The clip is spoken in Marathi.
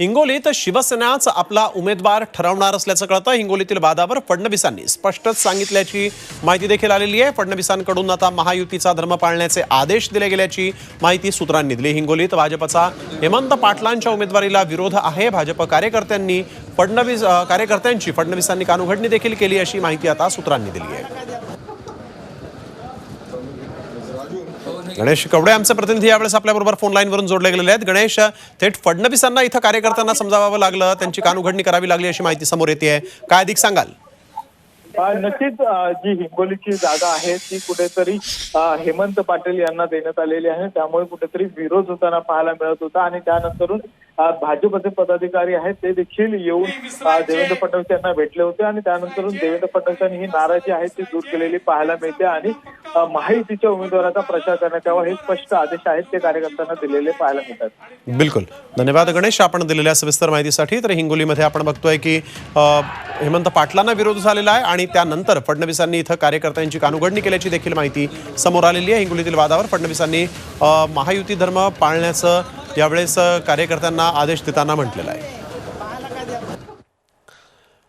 हिंगोलीत शिवसेनाच आपला उमेदवार ठरवणार असल्याचं कळतं. हिंगोलीतील वादावर फडणवीसांनी स्पष्टच सांगितल्याची माहिती देखील आलेली आहे. फडणवीसांकडून आता महायुतीचा धर्म पाळण्याचे आदेश दिले गेल्याची माहिती सूत्रांनी दिली. हिंगोलीत भाजपचा हेमंत पाटलांच्या उमेदवारीला विरोध आहे. भाजप कार्यकर्त्यांनी फडणवीस कार्यकर्त्यांची फडणवीसांनी कानुघडणी देखील केली अशी माहिती आता सूत्रांनी दिली आहे. गणेश कवडे आमचे प्रतिनिधी यावेळेस आपल्याबरोबर फोन लाईनवरून जोडले गेलेले आहेत. गणेश थेट फडणवीसांना इथं कार्यकर्त्यांना समजावावं लागलं त्यांची कानुघडणी करावी लागली अशी माहिती समोर येते काय अधिक सांगाल? नक्कीच जी हिंगोलीची जागा आहे ती कुठेतरी हेमंत पाटील यांना देण्यात आलेली आहे. त्यामुळे कुठेतरी विरोध होताना पाहायला मिळत होता आणि त्यानंतरून भाजपचे पदाधिकारी आहेत ते देखील येऊन देवेंद्र फडणवीस यांना भेटले होते आणि त्यानंतरून देवेंद्र फडणवीस यांनी ही नाराजी आहे ती दूर केलेली पाहायला मिळते आणि माहितीच्या महायुतीच्या उमेदवाराचा प्रचार करण्यात यावा हे स्पष्ट आदेश आहेत ते कार्यकर्त्यांना दिलेले पाहायला मिळतात. बिलकुल. धन्यवाद गणेश. आपण दिलेल्या सविस्तर माहितीसाठी तर हिंगोलीमध्ये आपण बघतोय की हेमंत पाटलांना विरोध झालेला आहे आणि त्यानंतर फडणवीसांनी इथं कार्यकर्त्यांची कानुघडणी केल्याची देखील माहिती समोर आलेली आहे. हिंगोलीतील वादावर फडणवीसांनी महायुती धर्म पाळण्याचं यावेळेस कार्यकर्त्यांना आदेश देताना म्हटलेला आहे.